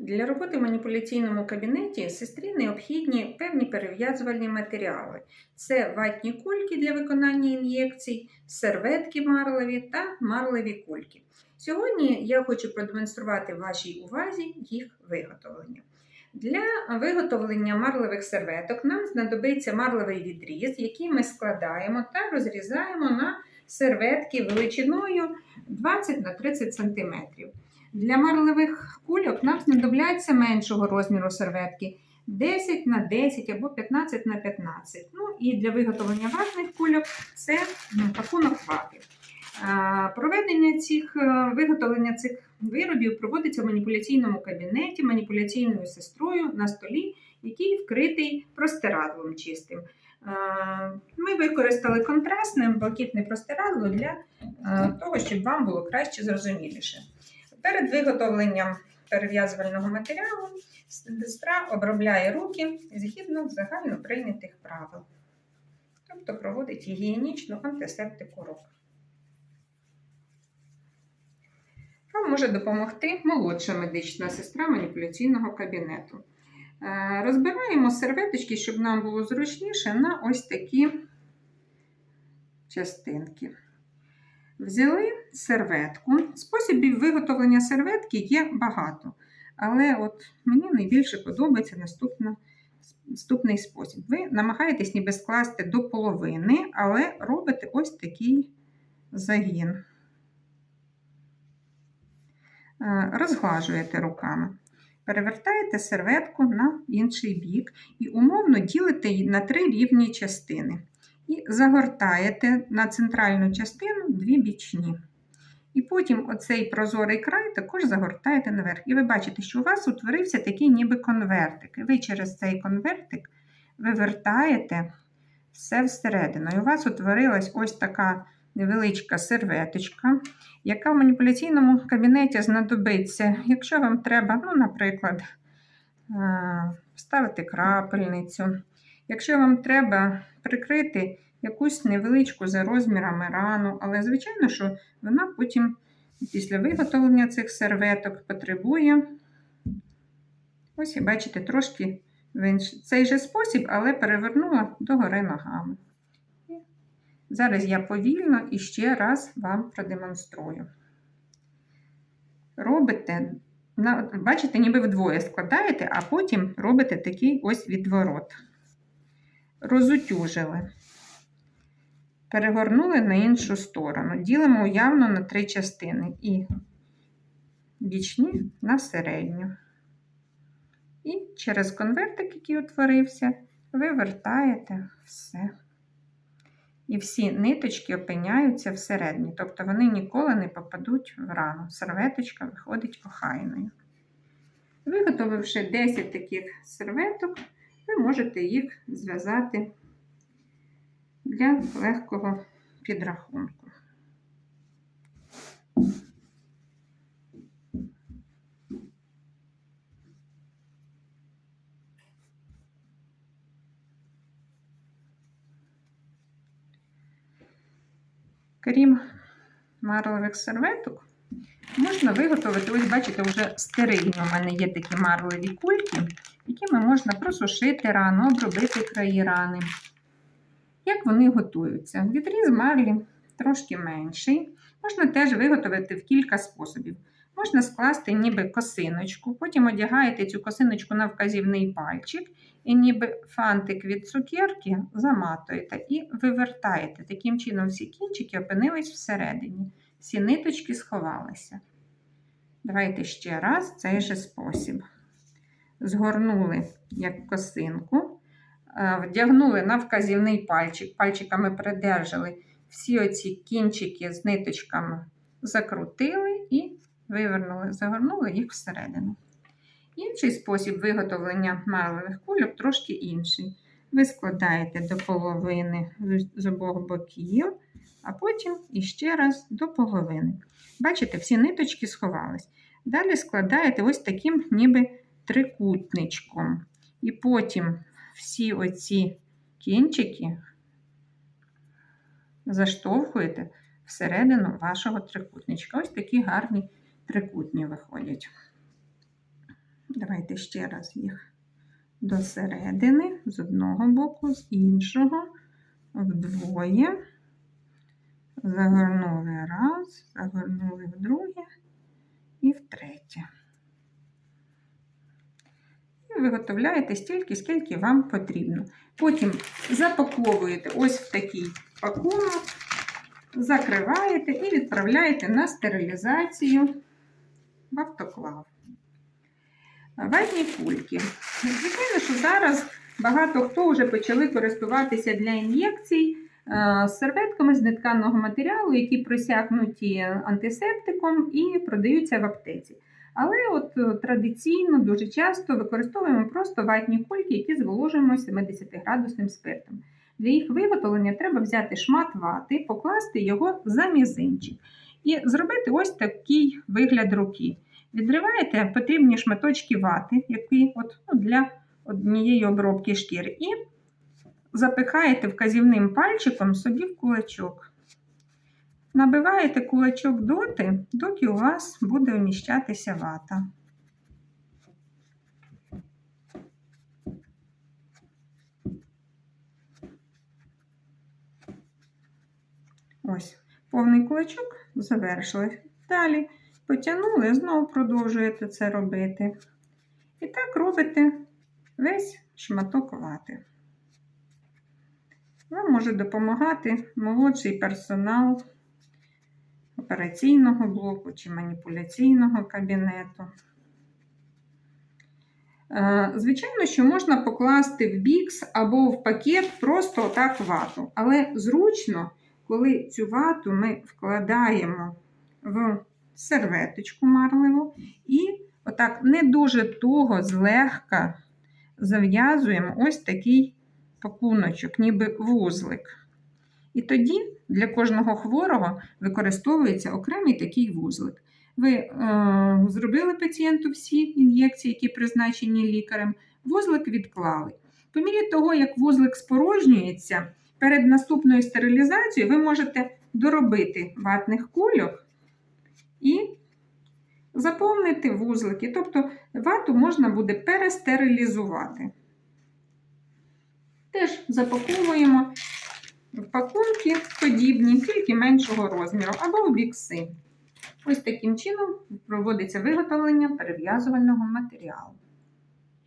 Для роботи в маніпуляційному кабінеті сестрі необхідні певні перев'язувальні матеріали. Це ватні кульки для виконання ін'єкцій, серветки марлеві та марлеві кульки. Сьогодні я хочу продемонструвати вашій увазі їх виготовлення. Для виготовлення марлевих серветок нам знадобиться марлевий відріз, який ми складаємо та розрізаємо на серветки величиною 20 на 30 см. Для марлевих кульок нам знадобляться меншого розміру серветки 10 на 10 або 15 на 15. Ну і для виготовлення ватних кульок це пакунок вати. А, Проведення цих е, виготовлення цих виробів проводиться в маніпуляційному кабінеті маніпуляційною сестрою на столі, який вкритий простирадлом чистим. Ми використали контрастне блакитне простирадло для е, того, щоб вам було краще зрозуміліше. Перед виготовленням перев'язувального матеріалу сестра обробляє руки згідно загально прийнятих правил, тобто проводить гігієнічну антисептику рук. Вам може допомогти молодша медична сестра маніпуляційного кабінету. Е, Розбираємо серветочки, щоб нам було зручніше, на ось такі частинки. Взяли серветку. Способів виготовлення серветки є багато. Але от мені найбільше подобається наступна, наступний спосіб. Ви намагаєтесь ніби скласти до половини, але робите ось такий загін. Е, Розглажуєте руками. Перевертаєте серветку на інший бік і умовно ділите її на три рівні частини. І загортаєте на центральну частину дві бічні. І потім оцей прозорий край також загортаєте наверх. І ви бачите, що у вас утворився такий ніби конвертик. І ви через цей конвертик вивертаєте все всередину. І у вас утворилась ось така невеличка серветочка, яка в маніпуляційному кабінеті знадобиться, якщо вам треба, ну, наприклад, е, вставити крапельницю. Якщо вам треба прикрити якусь невеличку за розмірами рану, але, звичайно, що вона потім після виготовлення цих серветок потребує, ось і бачите, трошки в інш- цей же спосіб, але перевернула догори ногами. Зараз я повільно і ще раз вам продемонструю. Робите, бачите, ніби вдвоє складаєте, а потім робите такий ось відворот. Розутюжили. Перегорнули на іншу сторону. Ділимо уявно на три частини. І бічні на середню. І через конвертик, який утворився, ви вертаєте все. І всі ниточки опиняються всередині, тобто вони ніколи не попадуть в рану. Серветочка виходить охайною. Виготовивши 10 таких серветок, ви можете їх зв'язати для легкого підрахунку. Крім марлевих серветок, можна виготовити, ось бачите, вже стерильні у мене є такі марлеві кульки, якими можна просушити рану, обробити краї рани. Як вони готуються? Відріз марлі трошки менший. Можна теж виготовити в кілька способів. Можна скласти ніби косиночку, потім одягаєте цю косиночку на вказівний пальчик, і ніби фантик від цукерки заматуєте і вивертаєте. Таким чином всі кінчики опинились всередині. Всі ниточки сховалися. Давайте ще раз цей же спосіб. Згорнули як косинку, вдягнули на вказівний пальчик, пальчиками придержали всі оці кінчики з ниточками, закрутили і вивернули, загорнули їх всередину. Інший спосіб виготовлення марлевих кульок трошки інший. Ви складаєте до половини з обох боків, а потім іще раз до половини. Бачите, всі ниточки сховались. Далі складаєте ось таким ніби трикутничком. І потім всі оці кінчики заштовхуєте всередину вашого трикутничка. Ось такі гарні трикутні виходять. Давайте ще раз їх до середини, з одного боку, з іншого, вдвоє. Загорнули раз, загорнули в друге і втретє. І виготовляєте стільки, скільки вам потрібно. Потім запаковуєте ось в такий пакунок, закриваєте і відправляєте на стерилізацію в автоклав. Ватні кульки. Звичайно, що зараз багато хто вже почали користуватися для ін'єкцій е, серветками з нетканого матеріалу, які просякнуті антисептиком і продаються в аптеці. Але от е, традиційно дуже часто використовуємо просто ватні кульки, які зволожуємо 70-градусним спиртом. Для їх виготовлення треба взяти шмат вати, покласти його за мізинчик і зробити ось такий вигляд руки. Відриваєте потрібні шматочки вати, які от, ну, для однієї обробки шкіри, і запихаєте вказівним пальчиком собі в кулачок. Набиваєте кулачок доти, доки у вас буде вміщатися вата. Ось, повний кулачок завершили. Далі потягнули, знову продовжуєте це робити. І так робите весь шматок вати. Вам може допомагати молодший персонал операційного блоку чи маніпуляційного кабінету. Е, Звичайно, що можна покласти в бікс або в пакет просто отак вату. Але зручно, коли цю вату ми вкладаємо в серветочку марливу і отак не дуже туго, злегка зав'язуємо ось такий пакуночок, ніби вузлик. І тоді для кожного хворого використовується окремий такий вузлик. Ви е, зробили пацієнту всі ін'єкції, які призначені лікарем, вузлик відклали. По мірі того, як вузлик спорожнюється, перед наступною стерилізацією ви можете доробити ватних кульок і заповнити вузлики. Тобто вату можна буде перестерилізувати. Теж запаковуємо пакунки подібні, тільки меншого розміру, або в бікси. Ось таким чином проводиться виготовлення перев'язувального матеріалу.